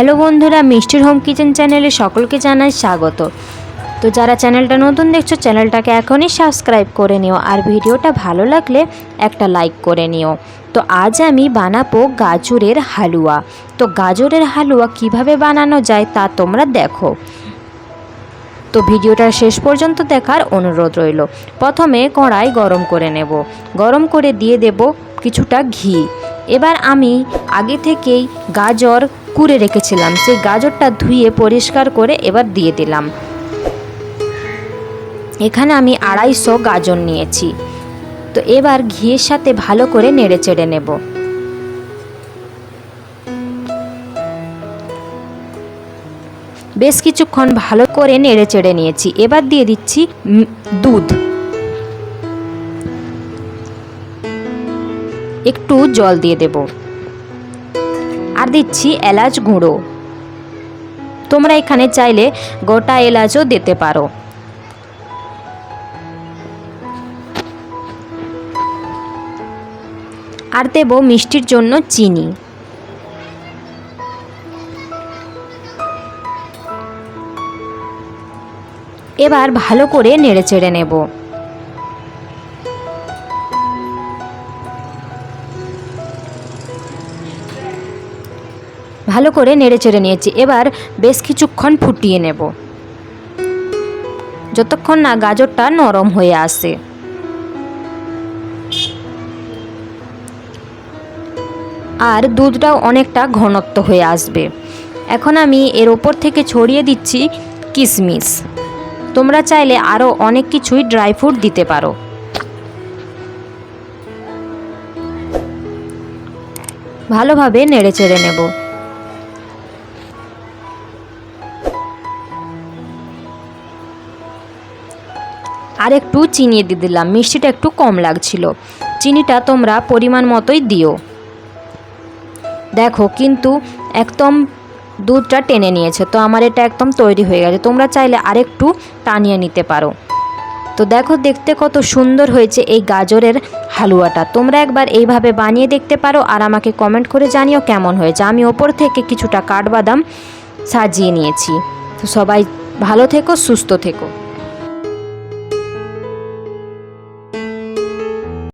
Hello বন্ধুরা, মিষ্টির home kitchen চ্যানেলে সকলকে জানাই স্বাগত। তো যারা চ্যানেলটা নতুন দেখছ, চ্যানেলটাকে এখনই সাবস্ক্রাইব করে নিও আর ভিডিওটা ভালো লাগলে একটা লাইক করে নিও। তো আজ আমি বানাবো গাজরের হালুয়া। তো গাজরের হালুয়া কীভাবে বানানো যায় তা তোমরা দেখো। তো ভিডিওটা শেষ পর্যন্ত দেখার অনুরোধ রইল। প্রথমে কড়াই গরম করে নেব। গরম করে দিয়ে দেব কিছুটা ঘি। এবার আমি আগে থেকেই গাজর কুড়ে রেখেছিলাম। সেই গাজরটা ধুয়ে পরিষ্কার করে এবার দিয়ে দিলাম। এখানে আমি আড়াইশো গাজর নিয়েছি। তো এবার ঘিয়ের সাথে ভালো করে নেড়ে চেড়ে নেব। বেশ কিছুক্ষণ ভালো করে নেড়ে চেড়ে নিয়েছি। এবার দিয়ে দিচ্ছি দুধ। একটু জল দিয়ে দেব। দিচ্ছি এলাচ গুঁড়ো। তোমরা এখানে চাইলে গোটা এলাচও দিতে পারো। আর দেব মিষ্টির জন্য চিনি। এবার ভালো করে নেড়ে চেড়ে নেব। ভালো করে নেড়ে চেড়ে নিয়েছি। এবার বেশ কিছুক্ষণ ফুটিয়ে নেব। যতক্ষণ না গাজরটা নরম হয়ে আসে। আর দুধটাও অনেকটা ঘনত্ব হয়ে আসবে। এখন আমি এর ওপর থেকে ছড়িয়ে দিচ্ছি কিশমিশ তোমরা চাইলে আরও অনেক কিছুই ড্রাই ফ্রুট দিতে পারো। ভালোভাবে নেড়ে চেড়ে নেব। আর একটু চিনি দিয়ে দিলাম। মিষ্টিটা একটু কম লাগছিল। চিনিটা তোমরা পরিমাণ মতোই দিও। দেখো, কিন্তু একদম দুধটা টেনে নিয়েছে। তো আমার এটা একদম তৈরি হয়ে গেছে। তোমরা চাইলে আরেকটু টানিয়ে নিতে পারো। তো দেখো, দেখতে কত সুন্দর হয়েছে এই গাজরের হালুয়াটা। তোমরা একবার এইভাবে বানিয়ে দেখতে পারো আর আমাকে কমেন্ট করে জানিও কেমন হয়েছে। আমি ওপর থেকে কিছুটা কাঠবাদাম সাজিয়ে নিয়েছি। তো সবাই ভালো থেকো, সুস্থ থেকো।